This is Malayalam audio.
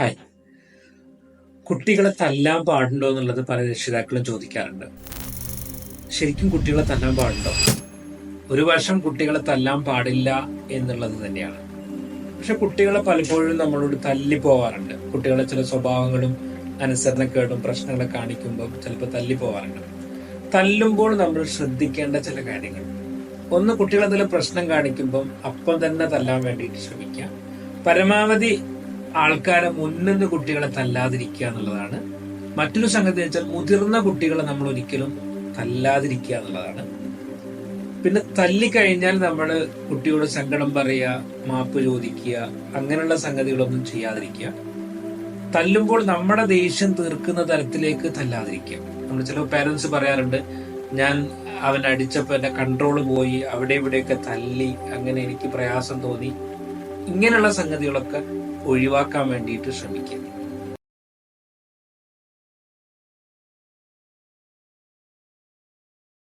ഹായ്. കുട്ടികളെ തല്ലാൻ പാടുണ്ടോ എന്നുള്ളത് പല രക്ഷിതാക്കളും ചോദിക്കാറുണ്ട്. ശരിക്കും കുട്ടികളെ തല്ലാൻ പാടുണ്ടോ? ഒരു വർഷം കുട്ടികളെ തല്ലാൻ പാടില്ല എന്നുള്ളത് തന്നെയാണ്. പക്ഷെ കുട്ടികളെ പലപ്പോഴും നമ്മളോട് തല്ലി പോവാറുണ്ട്. കുട്ടികളെ ചില സ്വഭാവങ്ങളും അനുസരണക്കേടും പ്രശ്നങ്ങളെ കാണിക്കുമ്പോൾ ചിലപ്പോൾ തല്ലി പോവാറുണ്ട്. തല്ലുമ്പോൾ നമ്മൾ ശ്രദ്ധിക്കേണ്ട ചില കാര്യങ്ങൾ. ഒന്ന് കുട്ടികൾ എന്തെങ്കിലും പ്രശ്നം കാണിക്കുമ്പം അപ്പം തന്നെ തല്ലാൻ വേണ്ടിയിട്ട് ശ്രമിക്കുക. പരമാവധി ആൾക്കാരെ മുന്നിന്ന് കുട്ടികളെ തല്ലാതിരിക്കുക എന്നുള്ളതാണ്. മറ്റൊരു സംഗതി വെച്ചാൽ മുതിർന്ന കുട്ടികളെ നമ്മൾ ഒരിക്കലും തല്ലാതിരിക്കുക എന്നുള്ളതാണ്. പിന്നെ തല്ലിക്കഴിഞ്ഞാൽ നമ്മൾ കുട്ടിയോട് സങ്കടം പറയുക മാപ്പ് ചോദിക്കുക അങ്ങനെയുള്ള സംഗതികളൊന്നും ചെയ്യാതിരിക്കുക. തല്ലുമ്പോൾ നമ്മുടെ ദേഷ്യം തീർക്കുന്ന തരത്തിലേക്ക് തല്ലാതിരിക്കുക. നമ്മൾ ചില പേരൻസ് പറയാറുണ്ട് ഞാൻ അവൻ അടിച്ചപ്പോൾ എന്റെ കൺട്രോൾ പോയി അവിടെ ഇവിടെയൊക്കെ തല്ലി അങ്ങനെ എനിക്ക് പ്രയാസം തോന്നി. ഇങ്ങനെയുള്ള സംഗതികളൊക്കെ ഒഴിവാക്കാൻ വേണ്ടിയിട്ട് ശ്രമിക്കുക.